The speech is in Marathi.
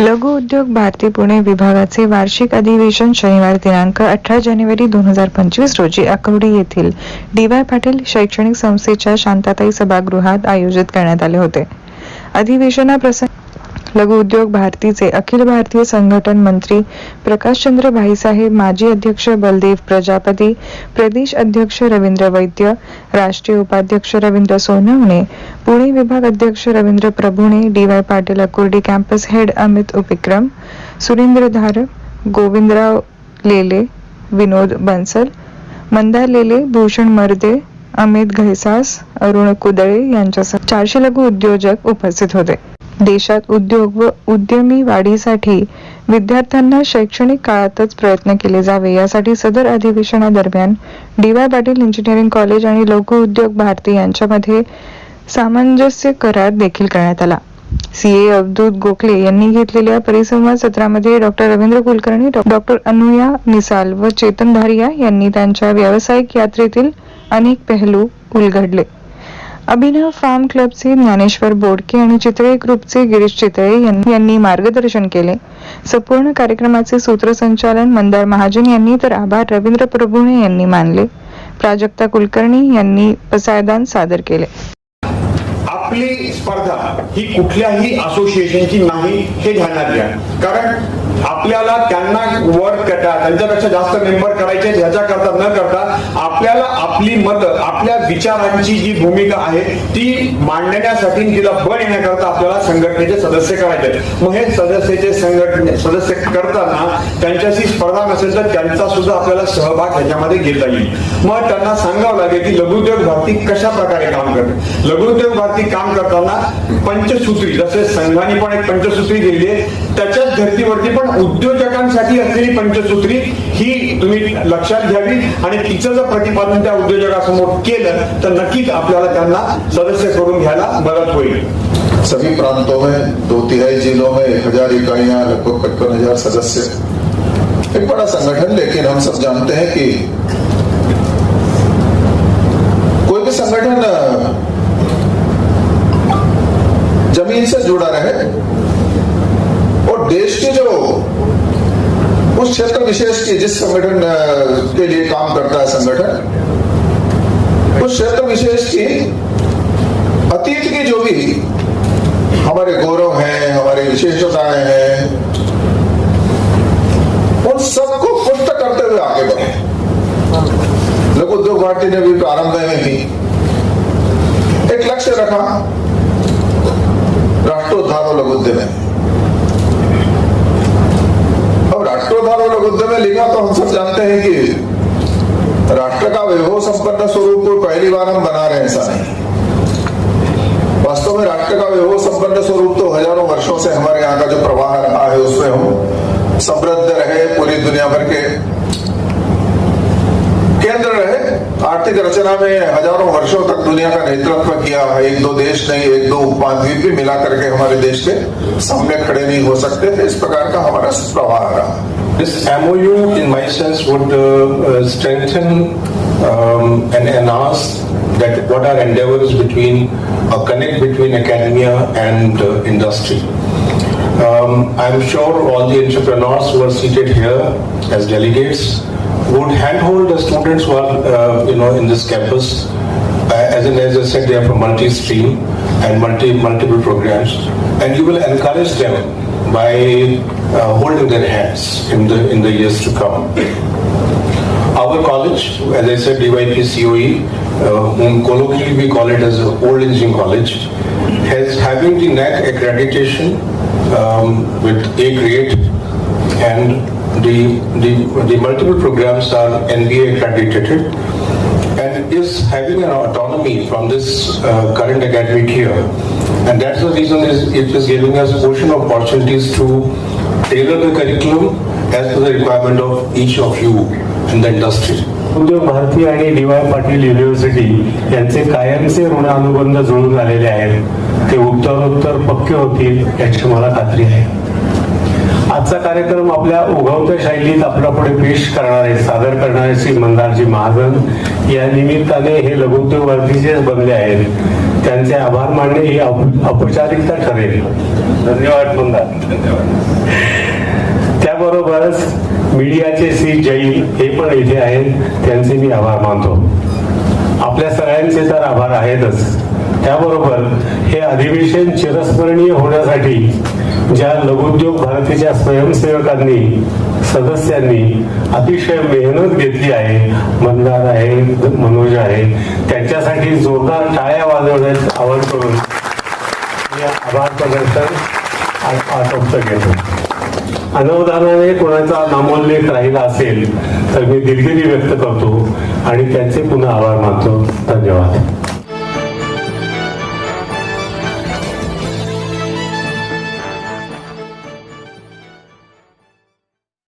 लघु उद्योग भारती पुणे विभागाचे वार्षिक अधिवेशन शनिवार दिनांक अठरा जानेवारी दोन हजार पंचवीस रोजी अकवडी येथील डी वाय पाटील शैक्षणिक संस्थेच्या शांताताई सभागृहात आयोजित करण्यात आले होते. अधिवेशनाप्रसंगी लघु उद्योग भारतीचे अखिल भारतीय संघटन मंत्री प्रकाशचंद्र भाईसाहेब माजी अध्यक्ष बलदेव प्रजापती प्रदेश अध्यक्ष रवींद्र वैद्य राष्ट्रीय उपाध्यक्ष रवींद्र सोनवणे पुणे विभाग अध्यक्ष Ravindra Prabhune D Y Patil Akurdi campus head Amit उपक्रम सुरेंद्र धार गोविंदराव लेले विनोद बन्सल मंदार लेले भूषण मर्दे अमित घैसास अरुण कुदळे यांच्यासह चारशे लघु उद्योजक उपस्थित होते. देशात उद्योग व उद्यमी वाढीसाठी विद्यार्थ्यांना शैक्षणिक काळातच प्रयत्न केले जावे. यासाठी सदर अधिवेशनादरम्यान D Y Patil engineering college आणि लघु उद्योग भारती यांच्यामध्ये सामंजस्य करार देखील करण्यात आला. सीए अवधूत गोखले यांनी घेतलेल्या परिसंवाद सत्रामध्ये डॉक्टर रवींद्र कुलकर्णी डॉक्टर अनुया निसाल व चेतन धारिया यांनी त्यांच्या व्यावसायिक यात्रेतील अनेक पहलू उलगडले. अभिनव फार्म क्लबचे ज्ञानेश्वर बोडके आणि चित्रे ग्रुपचे गिरीश चितळे यांनी मार्गदर्शन केले. संपूर्ण कार्यक्रमाचे सूत्रसंचालन मंदार महाजन यांनी तर आभार रवींद्र प्रभुणे यांनी मानले. प्राजक्ता कुलकर्णी यांनी पसायदान सादर केले. आपली स्पर्धा ही कुठल्याही असोसिएशनची नाही हे ध्यानात घ्या. कारण आपल्याला त्यांना वर कटा त्यांच्यापेक्षा जास्त मेंबर करायचे ह्याच्या करता न करता आपल्याला आपली मत आपल्या विचारांची जी भूमिका आहे ती मांडण्यासाठी तिला बळ येण्याकरता आपल्याला संघटनेचे सदस्य करायचे मग हे सदस्याचे संघटने सदस्य करताना त्यांच्याशी स्पर्धा नसेल तर त्यांचा सुद्धा आपल्याला सहभाग ह्याच्यामध्ये घेता येईल. मग त्यांना सांगावं लागेल की लघुद्योग भारती कशा प्रकारे काम करते? लघुद्योग भारती काम करताना पंचसूत्री जसे संघाने पण एक पंचसूत्री दिली आहे त्याच्याच धर्तीवरती पण उद्योजकांसाठी असलेली पंचसूत्री ही तुम्ही लक्षात घ्यावी. आणि तिचं जर प्रतिपादन त्या उद्योजकासमोर केलं तर नक्कीच आपल्याला त्यांना सदस्य करून घ्यायला मदत होईल. सभी प्रांतों में दो तिहाई जिलों में एक हजार इकाइयां लगभग पचपन हजार सदस्य एक बड़ा संगठन लेकिन हम सब जानते हैं कि कोई भी संगठन ज़मीन से जुड़ा रहे। और देश के जो उस क्षेत्र विशेष के जिस संगठन के लिए काम करता है संगठन, उस क्षेत्र विशेष की अतीत की जो भी हमारे गौरव हैं, हमारी विशेषताएँ हैं, उन सबको पुष्ट करते हुए आगे बढ़े। लघु उद्योग भारती ने भी प्रारंभ में ही एक लक्ष्य रखा। राष्ट्रोद्धार और लघु उद्यम अब राष्ट्रोद्धार और लघु उद्यम लिखा तो हम सब जानते हैं कि राष्ट्र का वैभव संपन्न स्वरूप को पहली बार हम बना रहे हैं, ऐसा वास्तव में राष्ट्र का वैभव संपन्न स्वरूप तो हज़ारों वर्षों से हमारे यहाँ का जो प्रवाह रहा है, उसमें हम समृद्ध रहे, पूरी दुनिया भर के केंद्र आर्थिक रचना में हज़ारों वर्षों तक दुनिया का नेतृत्व किया है एक दो देश नहीं, एक दो उपाध्यप भी मिला करके हमारे देश के सामने खड़े नहीं हो सकते तो इस प्रकार का हमारा प्रभाव रहा। This MOU in my sense would strengthen and enhance that what are endeavours between a connect between academia and industry I am sure all the entrepreneurs who are seated here as delegates would handhold the students who are, uh, you know, in this campus. Uh, as, in, as I said, they are from multi-stream and multi multiple programs, and you will encourage them by uh, holding their hands in the in the years to come. Our college, as I said, DYPCOE, uh, whom colloquially we call it as old engineering college, has having the NAC accreditation um, with A grade and the, the, the multiple programs are NBA accredited and is having an autonomy from this uh, current academic year. And that's the reason is it is giving us portion of opportunities to tailor the curriculum as per the requirement of each of you in the industry. उद्योग भारती आणि डी वाय पाटील युनिव्हर्सिटी यांचे कायमचे ऋण अनुबंध जुळून आलेले आहेत ते उत्तरोत्तर पक्के होतील याची मला खात्री आहे आजचा कार्यक्रम आपल्या उगवत्या शैलीत आपल्या पुढे पेश करणारे सादर करणारे श्री मंदारजी महाजन. या निमित्ताने हे लघुउद्योग भारतीचेच बनले आहेत. त्यांचे आभार मानणे ही औपचारिकता ठरेल. धन्यवाद मंदार. धन्यवाद त्याबरोबरच मीडियाचे श्री जैन हे पण इथे आहेत. त्यांचे मी आभार मानतो. आपल्या सगळ्यांचे तर आभार आहेतच. त्याबरोबर हे अधिवेशन चिरस्मरणीय होण्यासाठी ज्या लघुद्योग भारतीच्या स्वयंसेवकांनी सदस्यांनी अतिशय मेहनत घेतली आहे मंदार आहे मनोज आहे त्यांच्यासाठी जोरदार टाळ्या वाजवण्यात आवड करून मी आभार प्रदर्शन आ- आटोपत घेतो. अनवधानाने कोणाचा नामोल्लेख राहिला असेल तर मी दिलगिरी व्यक्त करतो आणि त्यांचे पुन्हा आभार मानतो. धन्यवाद.